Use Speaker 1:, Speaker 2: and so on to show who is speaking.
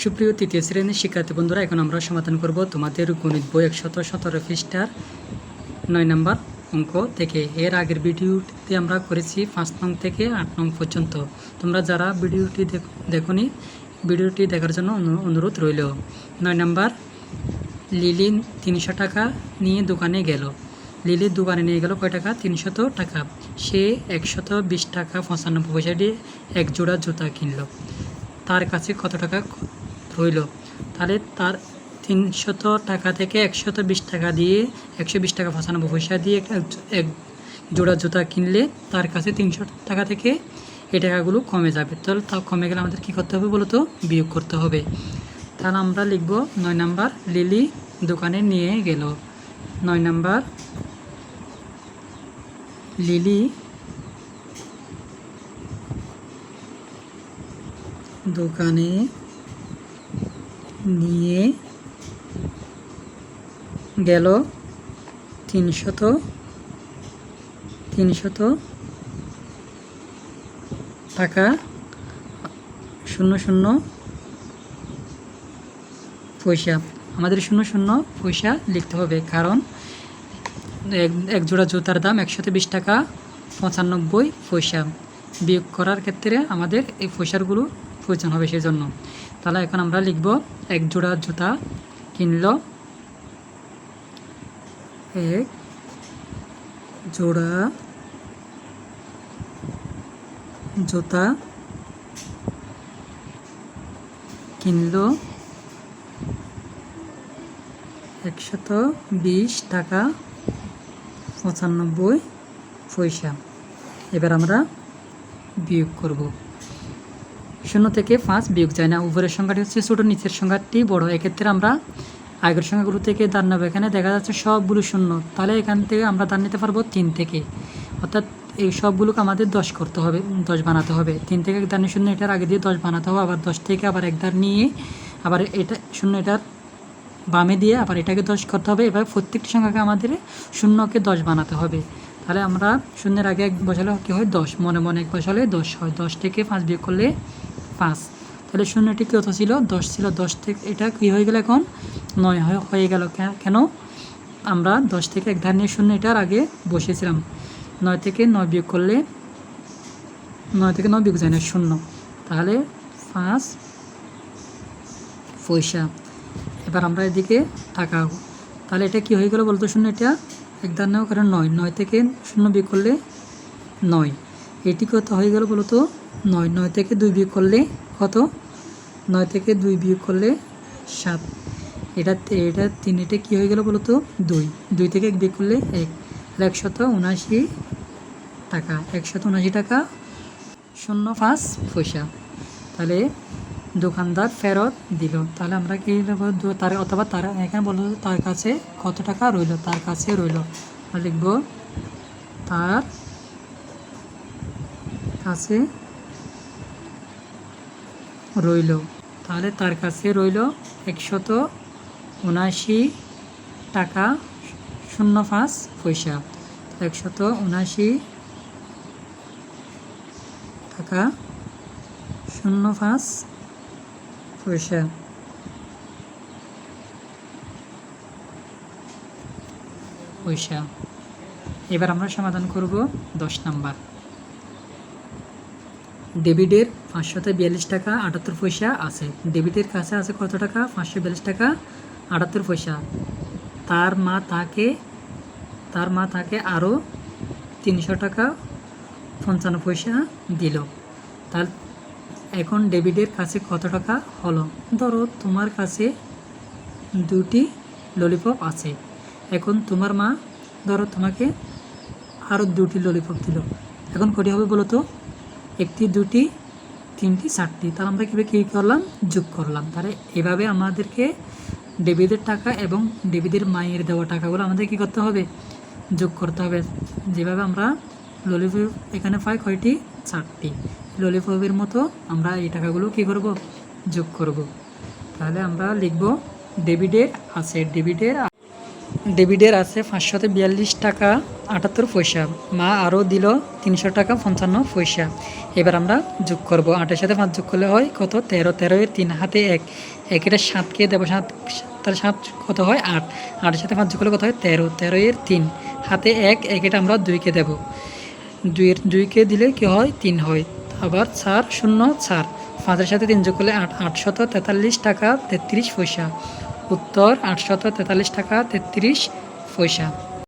Speaker 1: সুপ্রিয় তৃতীয় শ্রেণির শিক্ষার্থী বন্ধুরা, এখন আমরা সমাধান করব তোমাদের গণিত বই একশত সতেরো পৃষ্ঠার নয় নাম্বার অঙ্ক থেকে। এর আগের ভিডিওটিতে আমরা করেছি পাঁচ নং থেকে আট নং পর্যন্ত। তোমরা যারা ভিডিওটি দেখ- দেখোনি, ভিডিওটি দেখার জন্য অনুরোধ রইল। নয় নাম্বার লিলি তিনশো টাকা নিয়ে দোকানে গেল। লিলি দোকানে নিয়ে গেল কয় টাকা? তিনশত টাকা। সে একশত বিশ টাকা পঁচানব্বই পয়সা দিয়ে এক জোড়া জুতা কিনলো। তার কাছে কত টাকা রইল তাহলে তার তিনশত টাকা থেকে একশত বিশ টাকা দিয়ে, একশো বিশ টাকা পঁচানব্বই পয়সা দিয়ে এক জোড়া জুতা কিনলে তার কাছে তিনশো টাকা থেকে এই টাকাগুলো কমে যাবে। তাহলে তা কমে গেলে আমাদের কী করতে হবে বলো তো বিয়োগ করতে হবে। তাহলে আমরা লিখব নয় নাম্বার লিলি দোকানে নিয়ে গেল। নয় নাম্বার লিলি দোকানে নিয়ে গেল তিনশত তিনশত টাকা, শূন্য শূন্য পয়সা। আমাদের শূন্য শূন্য পয়সা লিখতে হবে, কারণ এক জোড়া জুতার দাম একশো বিশ টাকা পঁচানব্বই পয়সা। বিয়োগ করার ক্ষেত্রে আমাদের এই পয়সারগুলো প্রয়োজন হবে সেজন্য। তাহলে এখন আমরা লিখব এক জোড়া জুতা কিনল। এক জোড়া জুতা কিনলো। একশত বিশ টাকা পঁচানব্বই পয়সা। এবার আমরা বিয়োগ করব। শূন্য থেকে পাঁচ বিয়োগ যায় না। উপরের সংখ্যাটি হচ্ছে ছোটো, নিচের সংখ্যাটি বড়। এক্ষেত্রে আমরা আগের সংখ্যাগুলো থেকে দান নেব। এখানে দেখা যাচ্ছে সবগুলো শূন্য। তাহলে এখান থেকে আমরা দান নিতে পারব তিন থেকে। অর্থাৎ এই সবগুলোকে আমাদের দশ করতে হবে, দশ বানাতে হবে। তিন থেকে এক দানে শূন্য, এটার আগে দিয়ে দশ বানাতে হবে। আবার দশ থেকে আবার এক দান নিয়ে আবার এটা শূন্য, এটার বামে দিয়ে আবার এটাকে দশ করতে হবে। এবার প্রত্যেকটি সংখ্যাকে আমাদের শূন্যকে দশ বানাতে হবে। তাহলে আমরা শূন্যের আগে এক বসালে কী হয়? দশ। মনে মনে এক বসালে দশ হয়। দশ থেকে পাঁচ বিয়োগ করলে পাঁচ। তাহলে শূন্যটি কত ছিল? দশ ছিল। দশ থেকে এটা কী হয়ে গেল এখন? নয় হয়ে হয়ে গেল কেন? আমরা দশ থেকে এক ধার নিয়ে শূন্য এটার আগে বসেছিলাম নয় থেকে নয় বিয়োগ করলে নয় থেকে নয় বিয়োগ যায় না, শূন্য। তাহলে পাঁচ পয়সা। এবার আমরা এদিকে টাকা তাহলে এটা কি হয়ে গেল বলতো শূন্য এটা? এক ধার নেওয়া কারণ নয় নয় থেকে শূন্য বিয়োগ করলে নয়। এটি কত হয়ে গেল বলতো? নয় নয় থেকে দুই বিয়োগ করলে কত? নয় থেকে দুই বিয়োগ করলে সাত। এটা এটা তিন কী হয়ে গেল বলতো? দুই। দুই থেকে এক বিয়োগ করলে এক। একশত উনআশি টাকা। একশত উনআশি টাকা শূন্য পাঁচ পয়সা। তাহলে দোকানদার ফেরত দিল। তাহলে আমরা কি? তার অথবা তার এখানে বলল, তার কাছে কত টাকা রইল? তার কাছে রইল। লিখব, তার কাছে রইল। তাহলে তার কাছে রইল একশত উনআশি টাকা শূন্য পাঁচ পয়সা। একশত উনআশি টাকা শূন্য পাঁচ পয়সা পয়সা এবার আমরা সমাধান করব দশ নাম্বার। ডেবিটের পাঁচশত বিয়াল্লিশ টাকা, আটাত্তর পয়সা আছে। ডেবিটের কাছে আছে কত টাকা? পাঁচশো বিয়াল্লিশ টাকা, আটাত্তর পয়সা। তার মা তাকে, তার মা তাকে আরও তিনশো টাকা, পঞ্চান্ন পয়সা দিল। তার এখন ডেবিটের কাছে কত টাকা হলো? ধরো তোমার কাছে দুটি ললিপপ আছে। এখন তোমার মা, ধরো তোমাকে আরও দুটি ললিপপ দিল। এখন কটি হবে বলো তো? একটি, দুটি, তিনটি, চারটি। তাহলে আমরা কীভাবে কী করলাম? যোগ করলাম। তাহলে এভাবে আমাদেরকে ডেবিদের টাকা এবং ডেবিদের মায়ের দেওয়া টাকাগুলো আমাদের কী করতে হবে? যোগ করতে হবে। যেভাবে আমরা ললিপপ এখানে পাই কয়টি? চারটি। ললিপপের মতো আমরা এই টাকাগুলো কী করব? যোগ করব। তাহলে আমরা লিখব ডেবিটের আছে, ডেবিটের ডেভিডের আছে পাঁচশত বিয়াল্লিশ টাকা আটাত্তর পয়সা। মা আরও দিল তিনশো টাকা পঞ্চান্ন পয়সা। এবার আমরা যোগ করব। আটের সাথে পাঁচ যোগ করলে হয় কত? তেরো। তেরো এর তিন হাতে এক। একের সাতকে দেবো সাত তার সাত কত হয়? আট। আটের সাথে পাঁচ যোগ করলে কত হয়? তেরো। তেরো এর তিন হাতে এক, একেটা আমরা দুইকে দেব। দুইয়ের, দুইকে দিলে কী হয়? তিন হয়। আবার চার শূন্য চার পাঁচের সাথে তিন যোগ করলে আট, আটশত তেতাল্লিশ টাকা তেত্রিশ পয়সা। উত্তর, আটশত তেতাল্লিশ টাকা তেত্রিশ পয়সা।